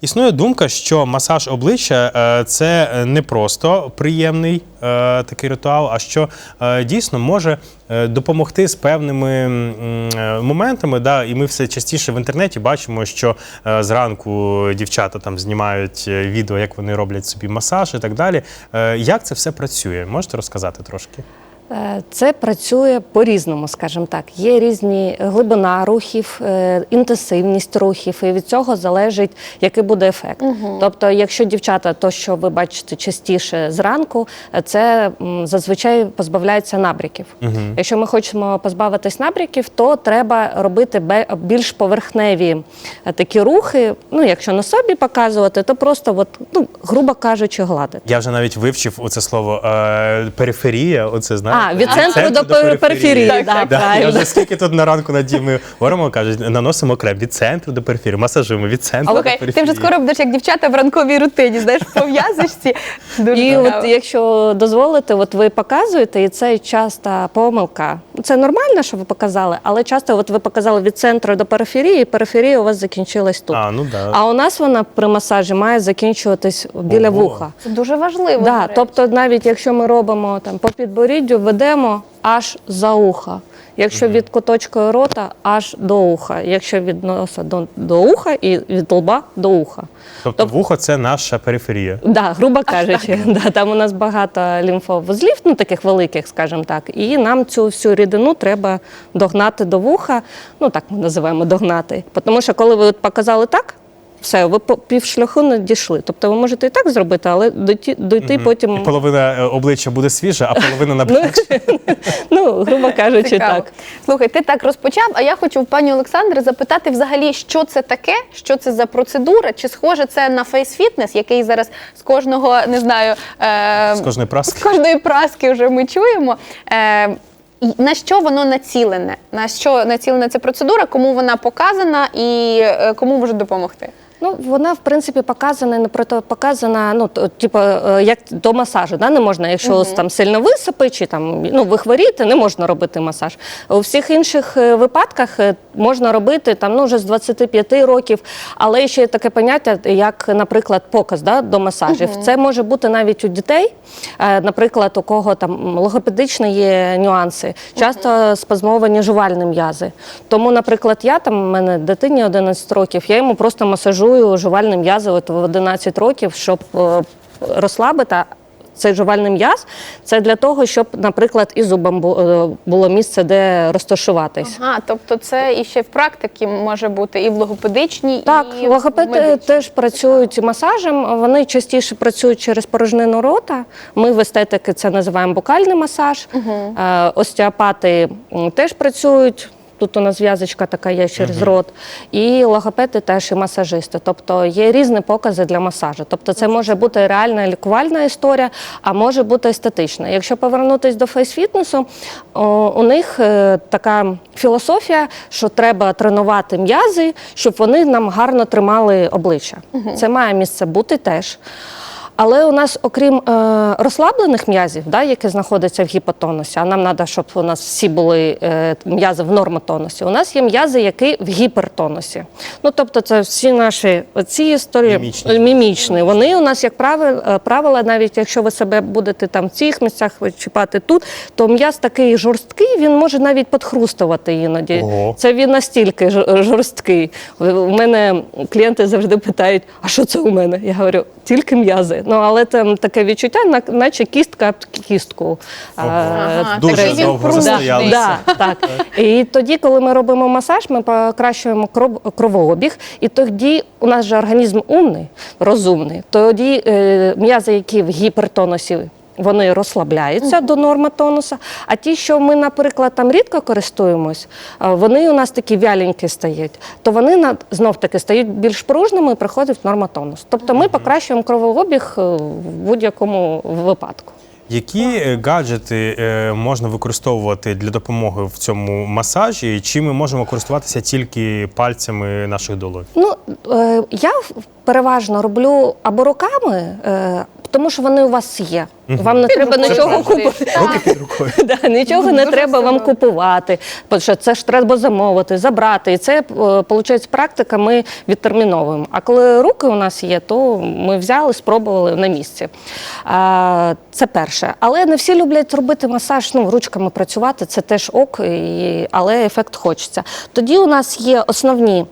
Існує думка, що масаж обличчя е, це не просто приємний е, такий ритуал, а що е, дійсно може допомогти з певними моментами. Да, і ми все частіше в інтернеті бачимо, що зранку дівчата там знімають відео, як вони роблять собі масаж і так далі. Як це все працює? Можете розказати трошки? Е, Це працює по-різному, скажімо так. Є різні глибина рухів, е, інтенсивність рухів, і від цього залежить, який буде ефект. Тобто, якщо дівчата, то що ви бачите частіше зранку, е, це зазвичай позбавляється набряків. Якщо ми хочемо позбавитись набряків, то треба робити бе- більш поверхневі такі рухи. Ну, якщо на собі показувати, то просто, от, ну, грубо кажучи, гладити. Я вже навіть вивчив оце слово е, периферія. Оце знаєте? А, від центру до пер- периферії, да, Я правильно. вже скільки тут на ранку над ми говоримо, кажуть, наносимо крем від центру до периферії, масажуємо від центру до периферії. ти вже скоро будеш як дівчата в ранковій рутині, знаєш, пов'язочці. Дуже І цікаво. от якщо дозволите, от ви показуєте, і це часта помилка. Це нормально, що ви показали, але часто от ви показали від центру до периферії, і периферія у вас закінчилась тут. А, ну да. А у нас вона при масажі має закінчуватись біля Ого. вуха. Це дуже важливо. Да, речі. тобто, навіть якщо ми робимо там по підборіддю, ведемо аж за уха. Якщо від куточка рота аж до уха, якщо від носа до, до уха і від лба до уха. Тобто вухо це наша периферія. Да, грубо кажучи, да, там у нас багато лімфовузлів, ну таких великих, скажімо так, і нам цю всю рідину треба догнати до вуха. Ну так ми називаємо догнати. Тому що коли ви от показали так, все, ви по півшляху не дійшли. Тобто ви можете і так зробити, але дойти, дойти І потім, половина е, обличчя буде свіжа, а половина ну, набрякша. ну, грубо кажучи, Цікаво. так. Слухай, ти так розпочав, а я хочу в пані Олександри запитати взагалі, що це таке, що це за процедура, чи схоже це на фейс-фітнес, який зараз з кожного, не знаю, е, З кожної з праски. кожної праски вже ми чуємо. Е, і на що воно націлене? На що націлена ця процедура, кому вона показана і е, кому може допомогти? Ну, вона в принципі показана, не показана, ну то, типу, е, як до масажу. Да? Не можна, якщо ось там сильно висипи, чи там ну ви хворієте, не можна робити масаж. У всіх інших е, випадках е, можна робити там ну вже з 25 років, але ще є таке поняття, як, наприклад, показ да, до масажів. Це може бути навіть у дітей, наприклад, у кого там логопедичні є нюанси, часто спазмовані жувальні м'язи. Тому, наприклад, я там у мене дитині 11 років, я йому просто масажую жувальні м'язи от в 11 років, щоб е, розслабити. Цей жувальний м'яз це для того, щоб, наприклад, і зубам е, було місце, де розташуватись. Ага, тобто це і ще в практиці може бути і в логопедичній, Так, і логопеди медичній. теж працюють масажем. Вони частіше працюють через порожнину рота. Ми в естетики це називаємо букальний масаж. Е, Остеопати теж працюють. Тут у нас зв'язочка така є через рот. І логопеди теж і масажисти. Тобто є різні покази для масажу. Тобто це може бути реальна лікувальна історія, а може бути естетична. Якщо повернутися до фейс-фітнесу, у них е, така філософія, що треба тренувати м'язи, щоб вони нам гарно тримали обличчя. Це має місце бути теж. Але у нас, окрім е, розслаблених м'язів, да, які знаходяться в гіпотонусі, а нам треба, щоб у нас всі були е, м'язи в нормотонусі, у нас є м'язи, які в гіпертонусі. Ну, тобто, це всі наші ці історії Мімічні. мімічні. Вони у нас, як правило, е, правило, навіть якщо ви себе будете там в цих місцях чіпати тут, то м'яз такий жорсткий, він може навіть підхрустувати іноді. Ого. Це він настільки жорсткий. У мене клієнти завжди питають: а що це у мене? Я говорю, тільки м'язи. Ну але там таке відчуття, наче кістка об кістку. а, Ага, Дуже так, він довго пружний. застоялися. Да, так. І тоді, коли ми робимо масаж, ми покращуємо кров- кровообіг, і тоді у нас же організм умний, розумний. Тоді е, м'язи, які в гіпертонусі. Вони розслабляються до норми тонуса, а ті, що ми, наприклад, там рідко користуємось, вони у нас такі вяленькі стають, то вони на- знов-таки стають більш пружними і приходить норма тонус. Тобто ми покращуємо кровообіг е, в будь-якому випадку. Які гаджети е, можна використовувати для допомоги в цьому масажі? Чи ми можемо користуватися тільки пальцями наших долонь? Ну, е, я переважно роблю або руками, тому що вони у вас є. Вам не треба нічого купувати. Руки під рукою. Да, нічого не треба вам купувати. Бо що це ж треба замовити, забрати. І це виходить практика. Ми відтерміновуємо. А коли руки у нас є, то ми взяли, спробували на місці. А, це перше. Але не всі люблять робити масаж. Ну, ручками працювати це теж ок, і, але ефект хочеться. Тоді у нас є основні.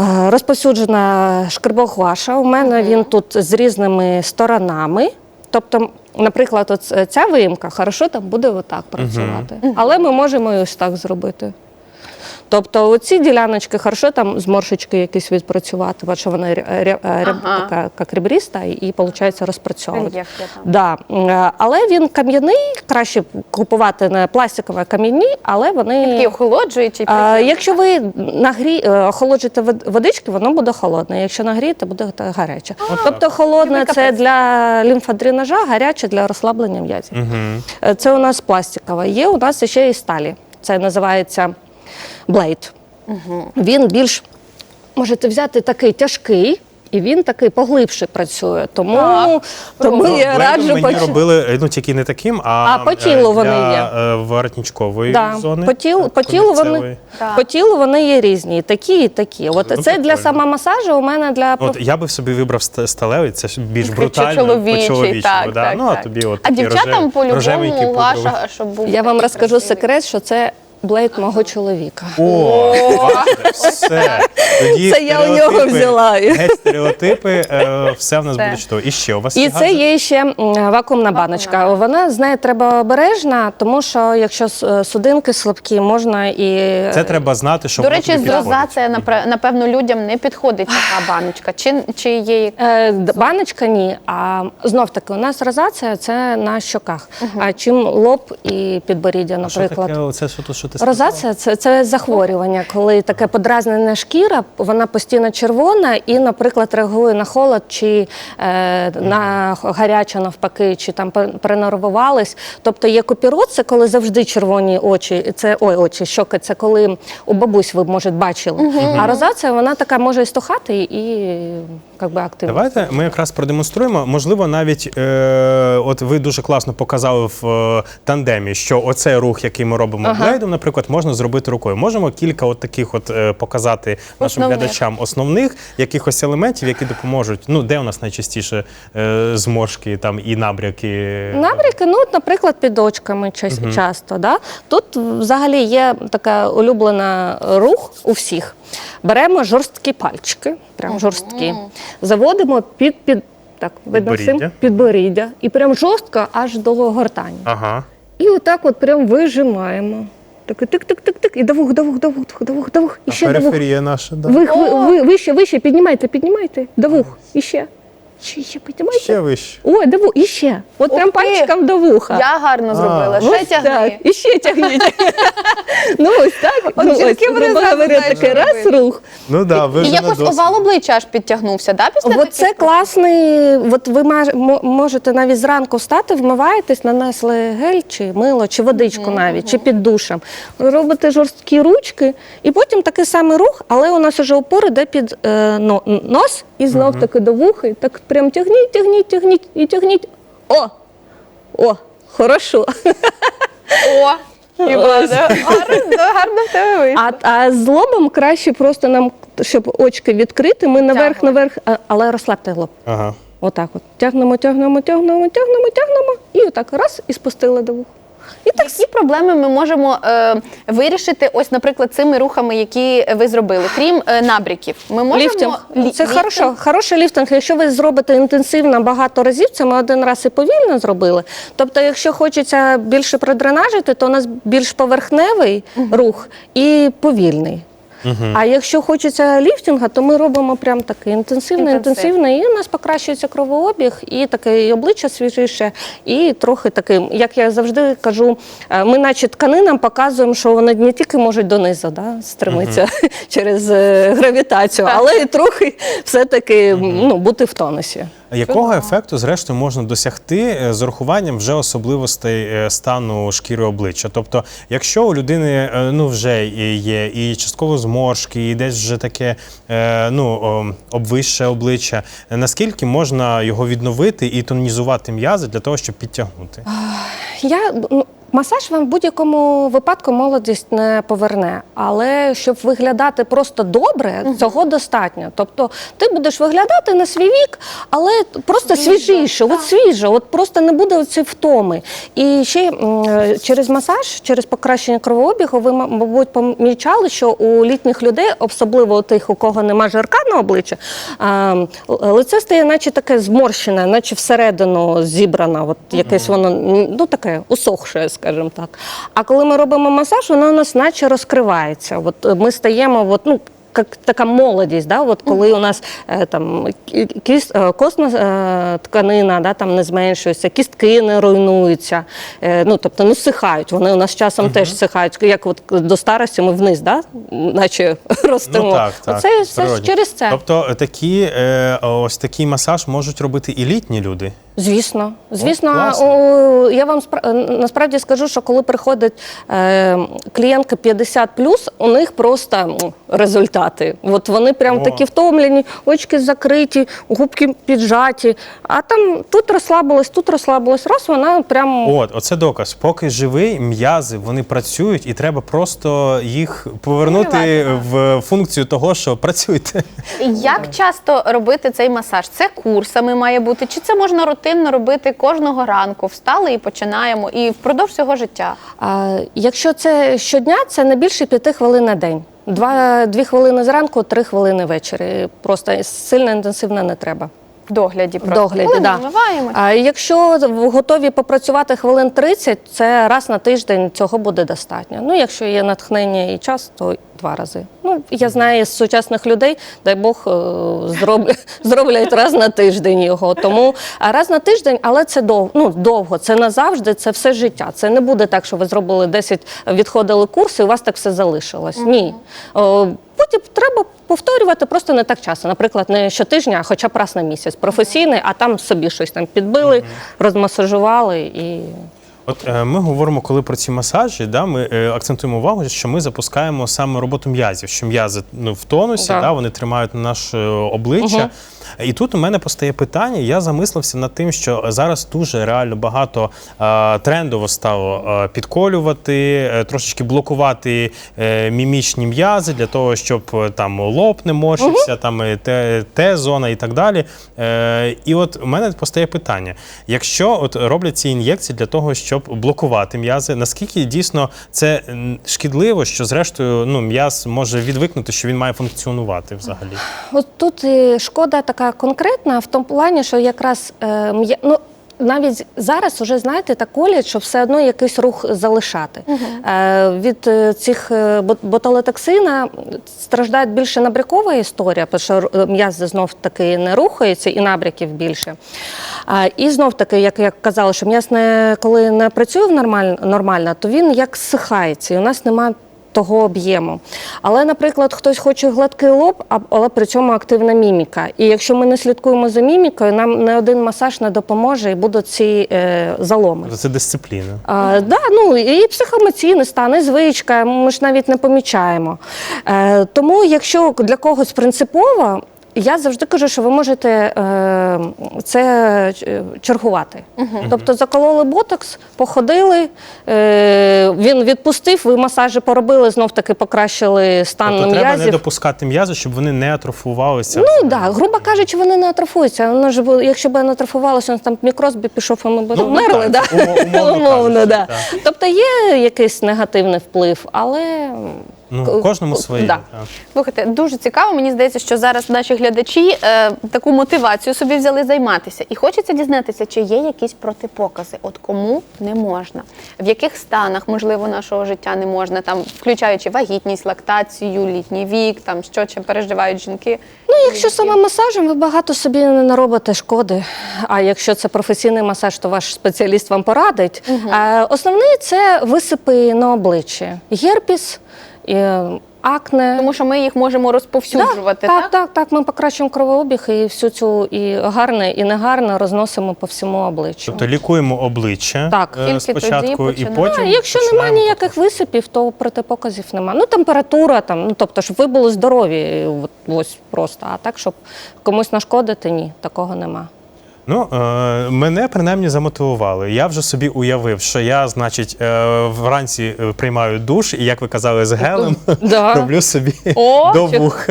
Е, Розповсюджена шкребок гуаша. У мене він тут з різними сторонами. Тобто, наприклад, от ця виїмка хорошо там буде отак працювати. Але ми можемо і ось так зробити. Тобто оці діляночки хорошо там зморшечки якісь відпрацювати, бо що вона Ага. така як ребріста і, і виходить розпрацьовувати. Да. Е, Але він кам'яний, краще купувати не пластикові, а кам'яні, але вони. Такий охолоджуючий. А, якщо ви нагрі... е, охолоджуєте водички, воно буде холодне. Якщо нагрієте, буде гаряче. тобто холодне це для лімфодренажа, гаряче для розслаблення м'язів. Е, Це у нас пластикова. Є у нас ще і сталі. Це називається блейд. Він більш можете взяти такий тяжкий. І він такий поглибше працює. Тому, Так. тому Ну, я раджу мені поч- робили ну тільки не таким, а, А, по тілу е, вони для, є. е, воротничкової Да. зони. По тілу, по, тілу вони. Так. по тілу вони є різні, і такі, і такі. От Ну, це для самомасажу, у мене для От я би собі вибрав сталевий, це ж більш брутально, чоловічий, по-чоловічому. так, да. так, ну, а так. тобі от А дівчатам рожев- по-любому. Лаша, щоб був Я вам розкажу красивий. секрет, що це блейд мого чоловіка. О, бачите, все. Тоді Це я у нього стереотипи- взяла. Геть стереотипи, е, все в нас буде чудово. І ще у вас І це гаджет? є ще м, вакуумна баночка. Вона з нею треба обережна, тому що якщо с- судинки слабкі, можна і Це треба знати, що До воно речі, тобі з підходить. розація, напра- напевно, людям не підходить така баночка. Чи, чи є як- Е, д- Баночка ні. А знов таки, у нас розація це на щоках. А чим лоб і підборіддя, А що наприклад. таке, оце, що, то, що ти сказала? Розація це, це захворювання, коли таке подразнена шкіра, вона постійно червона і, наприклад, реагує на холод чи е, на гаряче навпаки, чи там пер- перенервувались. Тобто є купірот, це коли завжди червоні очі, це ой, очі, щоки, це коли у бабусь ви може бачили. А розація вона така може і стухати і як би активна. Давайте ми якраз продемонструємо. Можливо, навіть е, от ви дуже класно показали в е, тандемі, що оцей рух, який ми робимо Ага. блейдом, наприклад, можна зробити рукою. Можемо кілька от таких от е, показати нашим Основних. глядачам основних якихось елементів, які допоможуть. Ну, де у нас найчастіше е, зморшки там і набряки. Набряки, ну, от, наприклад, під очками час- часто. Да? Тут взагалі є така улюблена рух у всіх. Беремо жорсткі пальчики, прям жорсткі, заводимо під, під так, видно всім? Підборіддя. підборіддя. І прям жорстко аж до гортані. Ага. І отак от прям вижимаємо. Так, тик-тик-тик-тик, і давух, давух, давух, давух, давух, і ще давух. периферія наша, да. Ви, ви, ви, вище, вище, піднімайте, піднімайте, давух, і ще. Ще, піднімайте. Ще вище. Ой, до вух, і ще. От Ух прям ти! пальчиком до вуха. Я гарно зробила. Ще Ось так. тягни. І ще тягніть. ну ось так. От ну, жінки ось, вони грубо зразу говоря, знають, такий що раз робити. рух. Ну да, ви І вже на якось досвід. овал обличчя аж підтягнувся, да, після От це класний. От ви маж- мо- можете навіть зранку встати, вмиваєтесь, нанесли гель чи мило, чи водичку навіть, чи під душем. Робите жорсткі ручки, і потім такий самий рух, але у нас уже опор іде під е, но- нос, і знов таки до вуха. І так прям тягніть, тягніть, тягніть і тягніть. О! О! Хорошо. О, гарно, гарно в тебе вийшло. А, а з лобом краще просто нам, щоб очки відкрити, ми наверх, наверх, а- але розслабте лоб. Ага. Отак от. Тягнемо, тягнемо, тягнемо, тягнемо, тягнемо. І отак раз і спустили до вух. І так всі проблеми ми можемо е, вирішити, ось, наприклад, цими рухами, які ви зробили, крім е, набріків. Ми можемо ліфтинг. Лі- Це хорошо, хороший ліфтинг. Якщо ви зробите інтенсивно багато разів, це ми один раз і повільно зробили. Тобто, якщо хочеться більше продренажити, то у нас більш поверхневий рух і повільний. А якщо хочеться ліфтинга, то ми робимо прям такий інтенсивний, Інтенсив. інтенсивний, і у нас покращується кровообіг, і таке і обличчя свіжіше, і трохи таким, як я завжди кажу, е, ми наче тканинам показуємо, що вони не тільки можуть донизу да, стремитися через е, гравітацію, але і трохи все-таки ну, бути в тонусі. Якого ефекту, зрештою, можна досягти е, з урахуванням вже особливостей е, стану шкіри обличчя? Тобто, якщо у людини е, ну вже є і частково зморшки, і десь вже таке ну обвище обличчя, наскільки можна його відновити і тонізувати м'язи для того, щоб підтягнути? Я ну, масаж вам в будь-якому випадку молодість не поверне, але щоб виглядати просто добре, цього достатньо. Тобто ти будеш виглядати на свій вік, але просто свіжіше, от свіже, от просто не буде цієї втоми. І ще м, е, через масаж, через покращення кровообігу, ви мабуть помічали, що у літніх людей, особливо у тих, у кого нема жирка на обличчі, а, лице стає, наче таке зморщене, наче всередину зібрано, от якесь воно ну таке усохше, скажімо так. А коли ми робимо масаж, воно у нас наче розкривається. От е, ми стаємо, от, ну. Як така молодість, да? от коли у нас е, там кі- кіс, е, костна тканина да, там не зменшується, кістки не руйнуються, ну тобто не всихають. Вони у нас часом теж всихають, як от до старості ми вниз, да? наче ростемо. Ну так, так. Оце все через це. Тобто такі, ось такий масаж можуть робити і літні люди. Звісно, звісно, о, я вам спра- насправді скажу, що коли приходить е, клієнтка 50 у них просто результати. От вони прям О. такі втомлені, очки закриті, губки піджаті. А там тут розслабилась, тут розслабилась. Раз вона прям От, оце доказ. Поки живий, м'язи вони працюють, і треба просто їх повернути в функцію того, що працюйте. Як часто робити цей масаж? Це курсами має бути, чи це можна рутинно робити кожного ранку? Встали і починаємо, і впродовж всього життя. А, якщо це щодня, це не більше п'яти хвилин на день. Два, дві хвилини зранку, три хвилини ввечері. Просто сильно інтенсивно не треба. В догляді В просто. догляді, Коли да. А якщо готові попрацювати хвилин 30, це раз на тиждень цього буде достатньо. Ну, якщо є натхнення і час, то два рази. Ну, я знаю з сучасних людей, дай Бог е, зроблять, зроблять раз на тиждень його. Тому а раз на тиждень, але це довго, ну, довго, це назавжди, це все життя. Це не буде так, що ви зробили 10, відходили курси, і у вас так все залишилось. Ні. О, Потім треба повторювати просто не так часто. Наприклад, не щотижня, а хоча б раз на місяць. Професійний, а там собі щось там підбили, розмасажували і. От е, ми говоримо, коли про ці масажі, да, ми е, акцентуємо увагу, що ми запускаємо саме роботу м'язів, що м'язи ну, в тонусі, Да. да, вони тримають наше обличчя. І тут у мене постає питання. Я замислився над тим, що зараз дуже реально багато е, трендово стало е, підколювати, е, трошечки блокувати мімічні м'язи для того, щоб там лоб не морщився, там е, те, те зона і так далі. І от у мене постає питання: якщо от роблять ці ін'єкції для того, щоб блокувати м'язи, наскільки дійсно це шкідливо, що зрештою ну, м'яз може відвикнути, що він має функціонувати взагалі? От тут шкода така конкретна в тому плані, що якраз е, ну, навіть зараз вже знаєте так колять, що все одно якийсь рух залишати. Е, від е, цих е, бот- ботулотоксина страждає більше набрякова історія, тому що м'язи знов таки не рухаються і набряків більше. А, і знов таки, як я казала, що м'яз не коли не працює нормально, нормально, то він як зсихається, і у нас немає того об'єму. Але, наприклад, хтось хоче гладкий лоб, але при цьому активна міміка. І якщо ми не слідкуємо за мімікою, нам не один масаж не допоможе і будуть ці е, заломи. Це дисципліна. А, да, ну і психоемоційний стан, і звичка, ми ж навіть не помічаємо. Е, тому, якщо для когось принципово, я завжди кажу, що ви можете е, це е, чергувати. Тобто закололи ботокс, походили, е, він відпустив, ви масажі поробили, знов таки покращили стан Тобто треба не допускати м'язи, щоб вони не атрофувалися. Ну так, да, грубо кажучи, вони не атрофуються. Воно ж якщо б не атрофувалося, там мікроз би пішов, і ми б Ну, вмерли. так, да? умовно Умовно, кажучи, да. так. Тобто є якийсь негативний вплив, але Ну, кожному своє. Да. так. Слухайте, дуже цікаво. Мені здається, що зараз наші глядачі е, таку мотивацію собі взяли займатися. І хочеться дізнатися, чи є якісь протипокази. От кому не можна, в яких станах можливо нашого життя не можна, там включаючи вагітність, лактацію, літній вік, там що чим переживають жінки. ну, якщо саме масажем, ви багато собі не наробите шкоди. А якщо це професійний масаж, то ваш спеціаліст вам порадить. А, основний це висипи на обличчі. Герпіс. І, акне. Тому що ми їх можемо розповсюджувати, так, так? так, так. Ми покращуємо кровообіг і всю цю і гарне, і негарне розносимо по всьому обличчю. Тобто лікуємо обличчя Так, е, тільки спочатку, тоді і потім. А, якщо немає ніяких висипів, то протипоказів немає. Ну, температура там, ну тобто, щоб ви були здорові, от, ось просто. А так, щоб комусь нашкодити, ні, такого нема. Ну, е, мене принаймні замотивували. Я вже собі уявив, що я, значить, е, вранці е, приймаю душ, і як ви казали, з гелем Да. роблю собі О, до вух.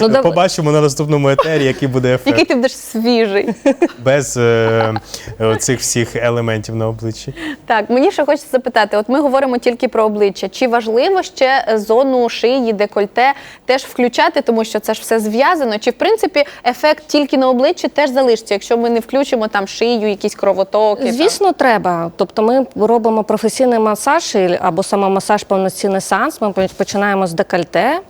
Ну, дав- Побачимо на наступному етері, який буде ефект Який ти будеш свіжий. без е, цих всіх елементів на обличчі. Так, мені ще хочеться запитати: от ми говоримо тільки про обличчя. Чи важливо ще зону шиї, декольте теж включати, тому що це ж все зв'язано? Чи в принципі ефект тільки на обличчі теж залишиться, якщо ми не включимо там шию, якісь кровотоки? там? Звісно, треба. Тобто ми робимо професійний масаж або самомасаж, повноцінний сеанс. Ми починаємо з декольте.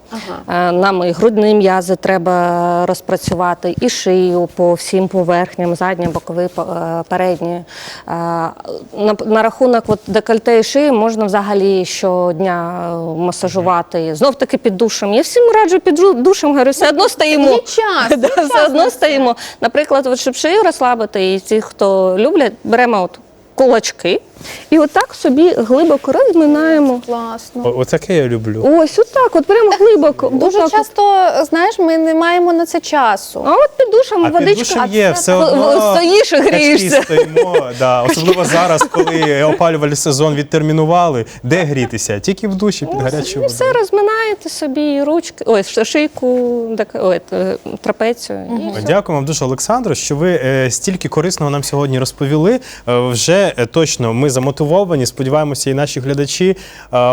Е, Нам і грудні м'язи треба розпрацювати, і шию по всім поверхням, задні, бокові, е, передні. Е, На, на рахунок от декольте і шиї можна взагалі щодня масажувати. Знов таки під душем. Я всім раджу під душем, говорю, все одно стоїмо. Час, Да, час все одно стоїмо. Наприклад, от, щоб шию розслабити, і ті, хто люблять, беремо от кулачки і отак собі глибоко розминаємо. Класно. О- Отаке я люблю. Ось отак, от прямо глибоко. Дуже отак от. часто, знаєш, ми не маємо на це часу. А от під душем А під водичка. душем є, все так, одно стоїш і качки грієшся. стоїмо, да. Особливо зараз, коли опалювальний сезон відтермінували. Де грітися? Тільки в душі під гарячою І все розминаєте собі і ручки, ой, ш- шийку, так, ой, е, трапецію. І все. Дякую вам дуже, Олександро, що ви е, стільки корисного нам сьогодні розповіли. Е, вже е, точно ми замотивовані. Сподіваємося, і наші глядачі. Е,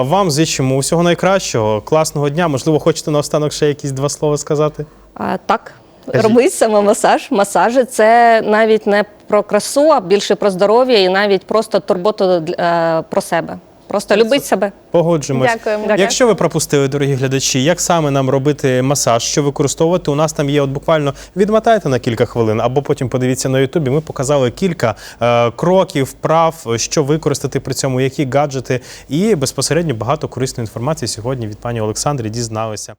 вам зичимо усього найкращого, класного дня. Можливо, хочете наостанок ще якісь два слова сказати? А, так. Робить самомасаж. Масажі це навіть не про красу, а більше про здоров'я і навіть просто турботу е, про себе. Просто любить себе. Погоджуємось. Дякуємо. Якщо ви пропустили, дорогі глядачі, як саме нам робити масаж, що використовувати, у нас там є от буквально відмотайте на кілька хвилин, або потім подивіться на Ютубі. Ми показали кілька е, кроків, вправ, що використати при цьому, які гаджети, і безпосередньо багато корисної інформації сьогодні від пані Олександри дізналися.